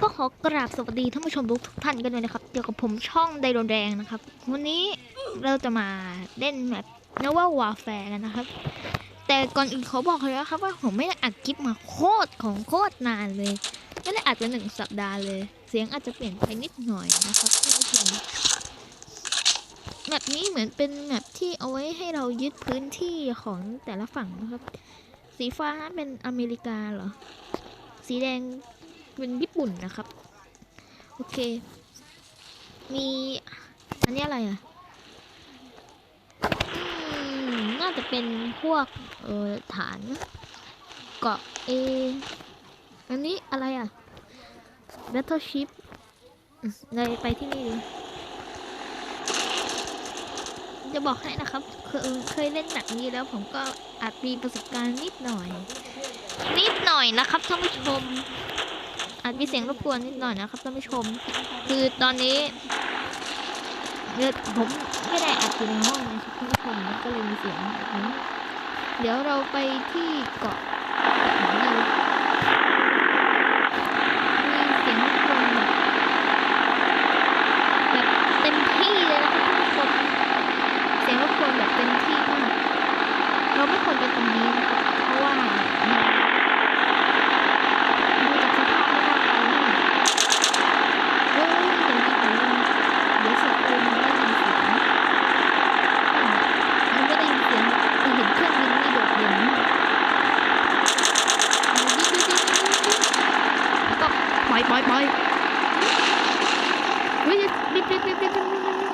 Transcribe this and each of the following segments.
ก็ขอกราบสวัสดีท่านผู้ชมทุกท่านกันด้วยนะครับเกี่ยวกับผมช่องไดโรแดงนะครับ วันนี้เราจะมาเล่นแมปนว่าวาแฟร์กันนะครับ แต่ก่อนอื่นเขาบอกเลยนะครับว่าผมไม่ได้อัดคลิปมาโคตรของโคตรนานเลย ไม่ได้อัดมาหนึ่งสัปดาห์เลย เสียงอาจจะเปลี่ยนไปนิดหน่อยนะครับท่านผู้ชมแมปนี้เหมือนเป็นแมปที่เอาไว้ให้เรายึดพื้นที่ของแต่ละฝั่งนะครับ สีฟ้าเป็นอเมริกาเหรอสีแดง เป็นญี่ปุ่นนะครับ โอเค มีอันนี้อะไรอะอน่าจะเป็นพวกเอ่อฐานเกาะเอ อันนี้อะไรอะ Battleship เลยไปที่นี่ดีจะบอกให้นะครับเคยเคยเล่นแบบนี้แล้วผมก็อาจมีประสบการณ์นิดหน่อย นิดหน่อยนะครับท่านผู้ชม อาจมีเสียงรบกวนนิดหน่อยนะครับท่านผู้ชม คือตอนนี้เนี่ยผมไม่ได้อัดอยู่ในห้องนะครับท่านผู้ชมก็เลยมีเสียงแบบนี้เดี๋ยวเราไปที่เกาะไหนดีมีเสียงรบกวนแบบแบบเต็มที่เลยนะครับท่านผู้ชม เสียงรบกวนแบบเต็มที่มากเราไม่ควรไปตรงนี้นะครับเพราะว่ามันดูจากสภาพไม่น่าไปแน่เฮ้ยเดี๋ยวนี้เดี๋ยวเดี๋ยวเสียงปืนมันได้ยินเสียงมันไม่ได้ยินเสียงแต่เห็นเครื่องบินนี่โดดเด่นมากเอายิงยิงยิงยิงยิงยิงแล้วก็ปล่อยปล่อยปล่อย เฮ้ยรีบรีบรีบรีบรีบรีบรีบ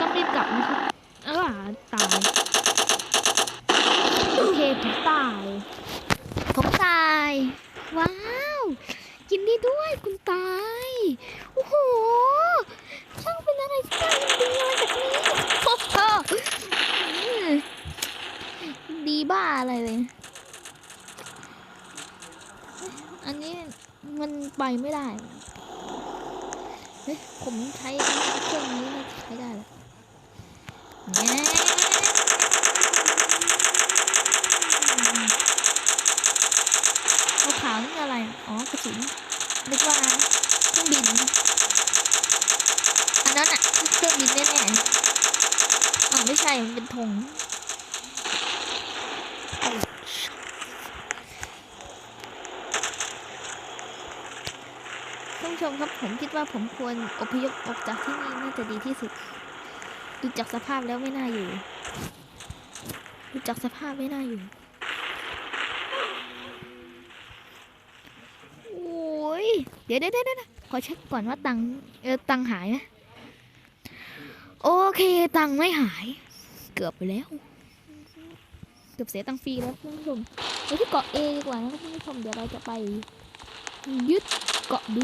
ต้องรีบกลับนะครับเออตายโอเคผมตายผมตาย ว้าวกินด้ด้วยคุณตายโอ้โหช่างเป็นอะไรที่น่ายินดีอะไรแบบนี้โอ้โหดีบ้าอะไรเลย อันนี้มันไปไม่ได้ ฮ้ยผมใช้เครื่องนี้น่ใช้ได้แหละแง่ขาวนี่อะไร อ๋อกระสุนนึกว่าเครื่องบิน อันนั้นอะเครื่องบินแน่ๆอ๋อไม่ใช่ มันเป็นธงท่าน ผู้ชมครับผมคิดว่าผมควรอพยพออกจากที่นี่น่าจะดีที่สุด ดูจากสภาพแล้วไม่น่าอยู่ ดูจากสภาพไม่น่าอยู่ โอ้ย เดี๋ยวเดี๋ยวเดี๋ยวเดี๋ยวขอเช็คก่อนว่าตังเออตังหายนะ โอเค ตังไม่หาย เกือบไปแล้ว เกือบเสียตังฟรีแล้วท่านผู้ชมไปที่เกาะ A ดีกว่านะครับท่านผู้ชมเดี๋ยวเราจะไป ยึดเกาะ B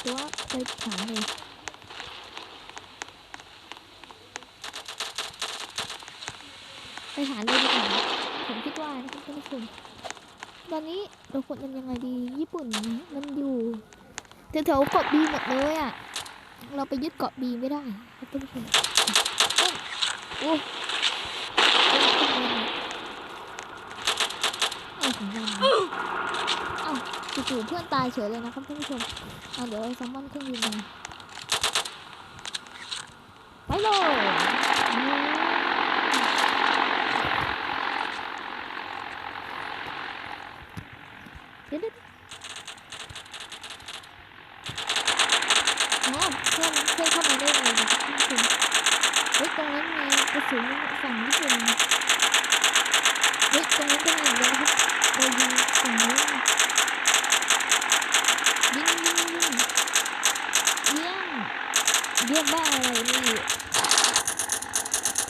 หรือว่าไปหาเลยไปหาเลยดีกว่าผมคิดว่านะครับท่านผู้ชมตอนนี้เราควรทำยังไงดี ญี่ปุ่นมันอยู่แถวๆเกาะบีหมดเลยอะ เราไปยึดเกาะบีไม่ได้ครับท่านผู้ชมเอ้โอ้เอาของเรา จู่ๆเพื่อนตายเฉยเลยนะครับท่านผู้ชมเอาเดี๋ยวเราแซมมอนเครื่องบินมาไปเลยเดี๋ยวๆอ๋อเพื่อนเพื่อนเข้ามาได้เลยนะครับท่านผู้ชมเฮ้ยตรงนั้นมีกระสุนฝั่งญี่ปุ่นเฮ้ยตรงนั้นก็มีอีกแล้วนะครับเรายิงฝั่งนู้นยิงยิงยิงเยี่ยม เยี่ยมบ้าอะไรนี่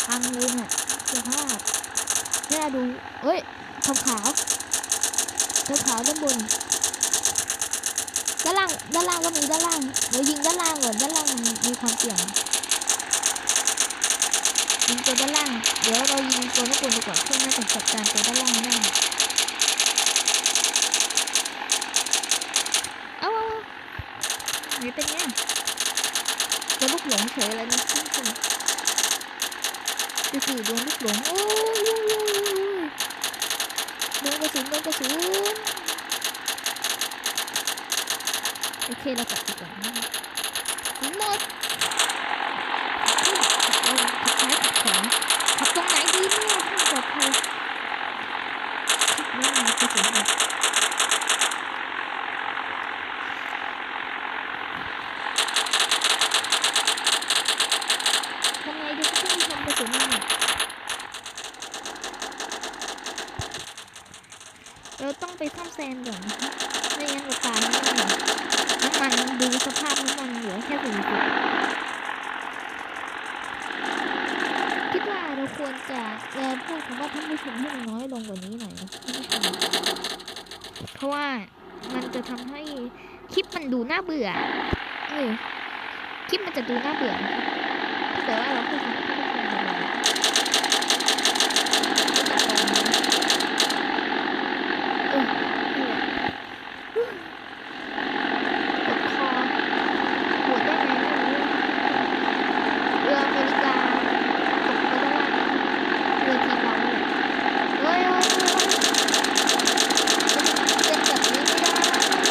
พังเลยเนี่ยสภาพแค่ดูเฮ้ยขาวขาวขาวขาวด้านบน ด้านล่าง ด้านล่างก็มีด้านล่างเดี๋ยวยิงด้านล่างก่อน ด้านล่างมีความเสี่ยงยิงตัวด้านล่าง เดี๋ยวเรายิงตัวข้างบนดีกว่าเพื่อน่าจะจัดการตัวด้านล่างได้เอาเอาเอานี่เป็นไง นลูกหลงเฉยอะไรนะคุณผู้ชมจู่ๆโดนลูกหลงโอ้ยโดนกระสุนโดนกระสุนโอเคเรากลับดีกว่าหมดขับตรงไหนดีเนี่ยขับแบบใครขับไม่มากระสุนแบย ไปซ่อมแซมก่อนนะคะไม่งั้นเราตายแน่น้ำมันดูสภาพน้ำมันเหลือแค่สี่สิบคิดว่าเราควรจะเอ่อพูดคำว่าท่านผู้ชมให้น้อยลงกว่านี้หน่อยนะเพราะว่ามันจะทำให้คลิปมันดูน่าเบื่อเออคลิปมันจะดูน่าเบื่อนะคะถ้าเกิดว่าเราพูดคำว่าท่านผู้ชมบ่อยๆเออนั่นแหละ ปวดคอปวดได้ไงไม่รู้เรืออเมริกาตกไปด้านล่างเรือทีมเราเนี่ยเฮ้ยเฮ้ยเฮ้ยเป็นแบบนี้ไม่ได้เ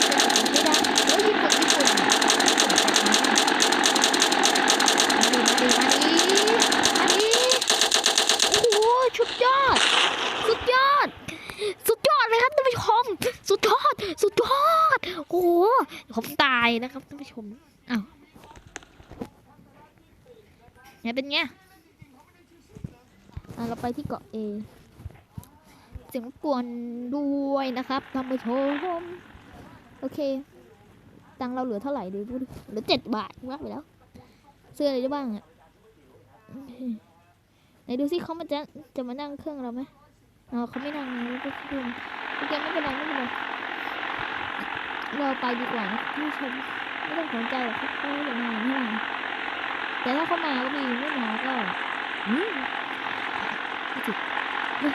ป็นแบบนี้ไม่ได้เฮ้ยญี่ปุ่นญี่ปุ่นมาดีมาดีมาดีมาดีโอ้โหสุดยอด สุดยอด สุดยอดเลยครับท่านผู้ชม สุดยอด สุดยอด โอ้โห ผมตายนะครับท่านผู้ชมอ้าวเนี่ยเป็นไงเราไปที่เกาะเอเสียงกวนด้วยนะครับท่านผู้ชม โอเค ตังเราเหลือเท่าไหร่ดูดูดิเหลือเจ็ดบาทว่าไปแล้ว เสื้ออะไรได้บ้างอะไหนดูสิเขามาจะจะมานั่งเครื่องเราไหมอ๋อเขาไม่นั่งนะก็คือโอเคไม่เป็นไรไม่เป็นไร เราไปดีกว่านะผู้ชมไม่ต้องสนใจหรอกเขาจะมาไม่มาแต่ถ้าเขามาก็ดีไม่มาก็อืมไม่จิเฮ้ย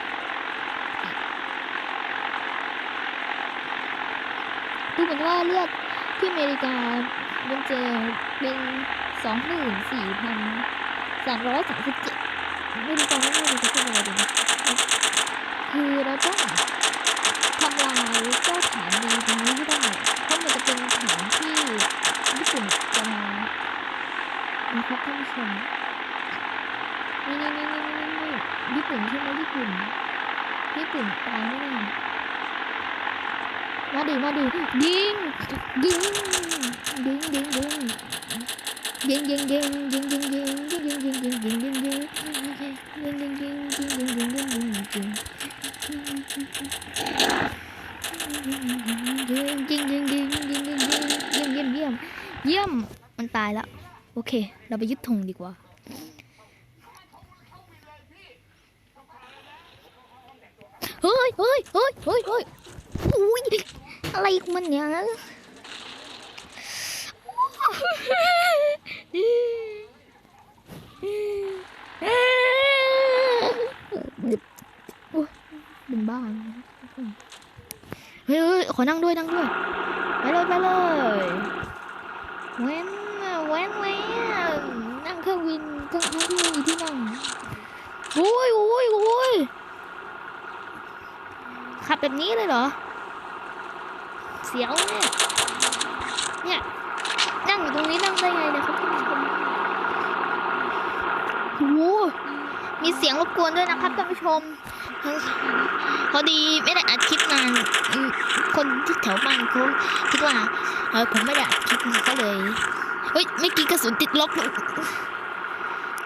ดูเหมือนว่าเลือดที่อเมริกามันเจเป็นสองหมื่นสี่พันสามร้อยสามสิบเจ็ดไม่รู้ตอนนี้ไม่รู้จะพูดอะไรดีนะคือเราต้อง ทำลายเจ้าฐานดีตรงนี้ให้ได้เพราะมันจะเป็นฐานที่ญี่ปุ่นจะมานะครับท่านผู้ชมนี่นี่นี่นี่นี่นี่ญี่ปุ่นใช่ไหมญี่ปุ่นญี่ปุ่นตายไม่ได้มาดิมาดิยิงยิงยิงยิงยิงยิงยิงยิงยิงยิงยิงยิงยิงยิงยิงยิงายแล้ว โอเค เราไปยึดธงดีกว่า เฮ้ยเฮ้ยเฮ้ยเฮ้ยเฮ้ยอุ้ยอะไรของมันเนี่ยเป็นบ้าเฮ้ยเฮ้ยขอนั่งด้วยนั่งด้วย ไปเลย ไปเลยเว้นเว้นเว้นนั่งเครื่องบินเครื่องทั้งที่ไม่มีที่นั่ง โอ้ยโอ้ยโอ้ยขับแบบนี้เลยเหรอ เสียวเนี่ย เนี่ย นั่งอยู่ตรงนี้นั่งได้ไงเนี่ยครับท่านผู้ชมโอ้มีเสียงรบกวนด้วยนะครับท่านผู้ชม พอดีไม่ได้อัดคลิปนานคนที่แถวบ้านเขาคิดว่าเออผมไม่ได้อัดคลิปก็เลย เฮ้ย เมื่อกี้กระสุนติดลบ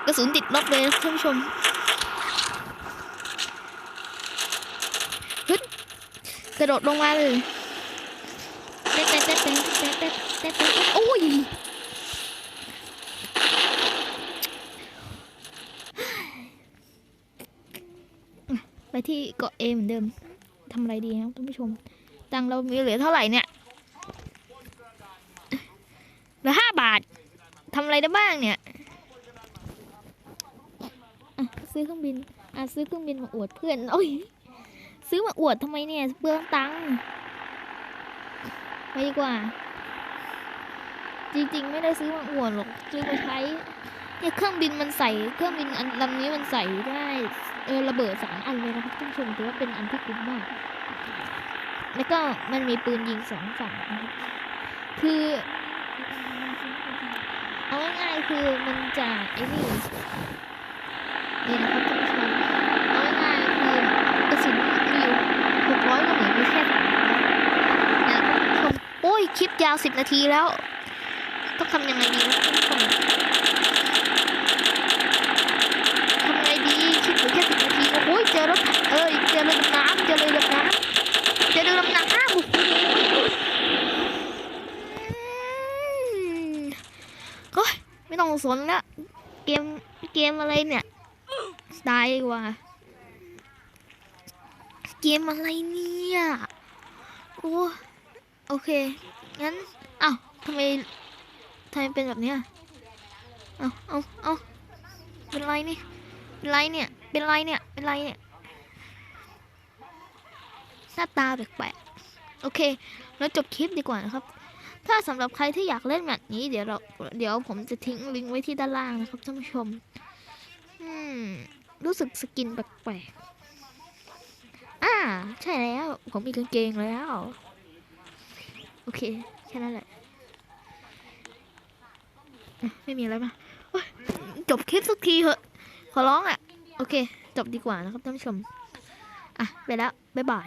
กระสุนติดลบเลยท่านผู้ชมฮึด กระโดดลงมาเลยเต้นเต้นเต้นเต้นเต้นเต้นเต้นเต้นโอ้ยไปที่เกาะเอเหมือนเดิมทำอะไรดีครับท่านผู้ชม ตังเรามีเหลือเท่าไหร่เนี่ยเหลือห้าบาททำอะไรได้บ้างเนี่ยซื้อเครื่องบินอะซื้อเครื่องบินมาอวดเพื่อนโอ้ย ซื้อมาอวดทำไมเนี่ยเปลืองตังค์ไปดีกว่า จริงๆ ไม่ได้ซื้อมาอวดหรอกซื้อมาใช้เนี่ยเครื่องบินมันใส่เครื่องบินอันลำนี้มันใส่ได้เออระเบิดสามอันเลยนะครับท่านผู้ชมถือว่าเป็นอันที่คุ้มมาก แล้วก็มันมีปืนยิงสองฝั่งนะครับคือเอาง่ายๆคือมันจะไอ้นี่นี่นะครับท่านผู้ชมเอาง่ายๆคือกระสุนมีอยู่หกร้อยก็เหมือนมีแค่สามร้อยนะท่านผู้ชมโอ้ ยคลิปยาวสิบนาทีแล้ว ต้องทำยังไงดีนะท่านผู้ชมทำไงดีคลิปเหลือแค่สิบนาทีโอ้ยเจอรถเอ้ยเจอเรือดำน้ำเจอเรือดำน้ำเจอเรือดำน้ำโอ้โอ้ยไม่ต้องสนละเกมเกมอะไรเนี่ยตายกว่าเกมอะไรเนี่ยโอ้ โอเค งั้นเอ้าทำไมทำไมเป็นแบบนี้เอ้าเอ้าเอ้าเป็นไรนี่ เป็นไรเนี่ย เป็นไรเนี่ย เป็นไรเนี่ย หน้าตาแปลกๆ โอเคแล้วจบคลิปดีกว่านะครับ ถ้าสำหรับใครที่อยากเล่นแบบนี้ เดี๋ยวเรา เดี๋ยวผมจะทิ้งลิงก์ไว้ที่ด้านล่างนะครับท่านผู้ชม อืม รู้สึกสกินแปลกๆ อ่า ใช่แล้ว ผมมีกางเกงแล้ว โอเค แค่นั้นแหละ ไม่มีอะไรมาจบคลิปสักทีเหอะ ขอร้องอะ โอเค จบดีกว่านะครับท่านผู้ชม อะ ไปแล้ว บ๊ายบาย